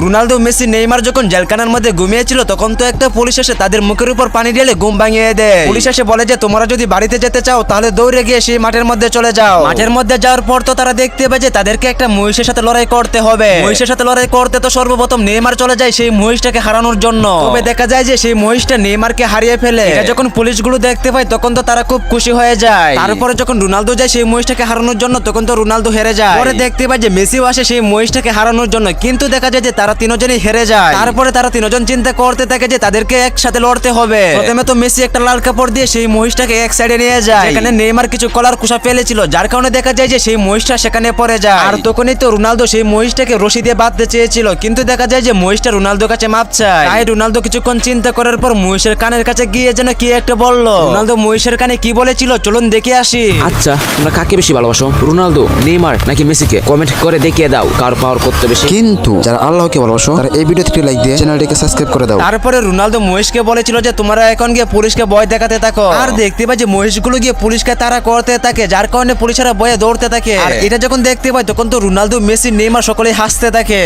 Ronaldo, Messi, Neymar যখন জেলখানার মধ্যে ঘুমিয়েছিল, তখন তো একটা পুলিশ এসে তাদের মুখের উপর পানি ঢেলে ঘুম ভাঙিয়ে দেয়। পুলিশ এসে বলে যে, তোমরা যদি বাড়িতে যেতে চাও, তাহলে দৌড়ে গিয়ে সেই মাঠের মধ্যে চলে যাও। মাঠের মধ্যে যাওয়ার পর তো তারা দেখতে পায় যে, তাদেরকে একটা মহিষের সাথে লড়াই করতে হবে। মহিষের সাথে লড়াই করতে তো সর্বপ্রথম নেইমার চলে যায় সেই মহিষটাকে হারানোর জন্য। তবে দেখা যায় যে, সেই মহিষটা নেইমারকে হারিয়ে ফেলে। এটা যখন পুলিশগুলো দেখতে পায়, তখন তো তারা খুব খুশি হয়ে যায়। তারপরে যখন রোনালদো যায় সেই মহিষটাকে হারানোর জন্য, তখন তো রোনালদো হেরে যায়। পরে দেখতে পায় যে, মেসিও আসে সেই মহিষটাকে হারানোর জন্য। কিন্তু দেখা যায় যে তারা তিনজনই হেরে যায়। তারপরে তারা তিনজন চিন্তা করতে থাকে যে তাদেরকে একসাথে লড়তে হবে। প্রথমে তো মেসি একটা লাল কাপড় দিয়ে সেই মহিষটাকে এক সাইডে নিয়ে যায়। এখানে নেইমার কিছু কলার কুশা ফেলেছিল যার কারণে দেখা যায় যে সেই মহিষটা সেখানে পড়ে যায়। আর তখনই তো রোনালদো সেই মহিষটাকে রশি দিয়ে বাঁধতে চেয়েছিল। কিন্তু দেখা যায় যে মহিষটা রোনালদোর কাছে মাপ চায়। তাই রোনালদো কিছুক্ষণ চিন্তা করার পর মহিষের কানের কাছে গিয়ে যেন কি একটা বলল। রোনালদো মহিষের কানে কি বলেছিল চলুন দেখে আসি। আচ্ছা তোমরা কাকে বেশি ভালোবাসো রোনালদো নেইমার নাকি মেসিকে? কমেন্ট করে দেখিয়ে দাও কার পাওয়ার করতে বেশি। কিন্তু যারা আল্লাহকে ভালোবাসো? আর এই ভিডিওতে একটি লাইক দিয়ে চ্যানেলটিকে সাবস্ক্রাইব করে দাও। তারপরে রোনালদো মহেশকে বলেছিল যে তোমরা এখন গিয়ে পুলিশকে ভয় দেখাতে থাকো। আর দেখতে পাই যে মহেশগুলো গিয়ে পুলিশকে তারা করতে থাকে যার কারণে পুলিশরা বয়ে দৌড়তে থাকে। আর এটা যখন দেখতে পাই তখন তো রোনালদো মেসি নেইমার সকলেই হাসতে থাকে।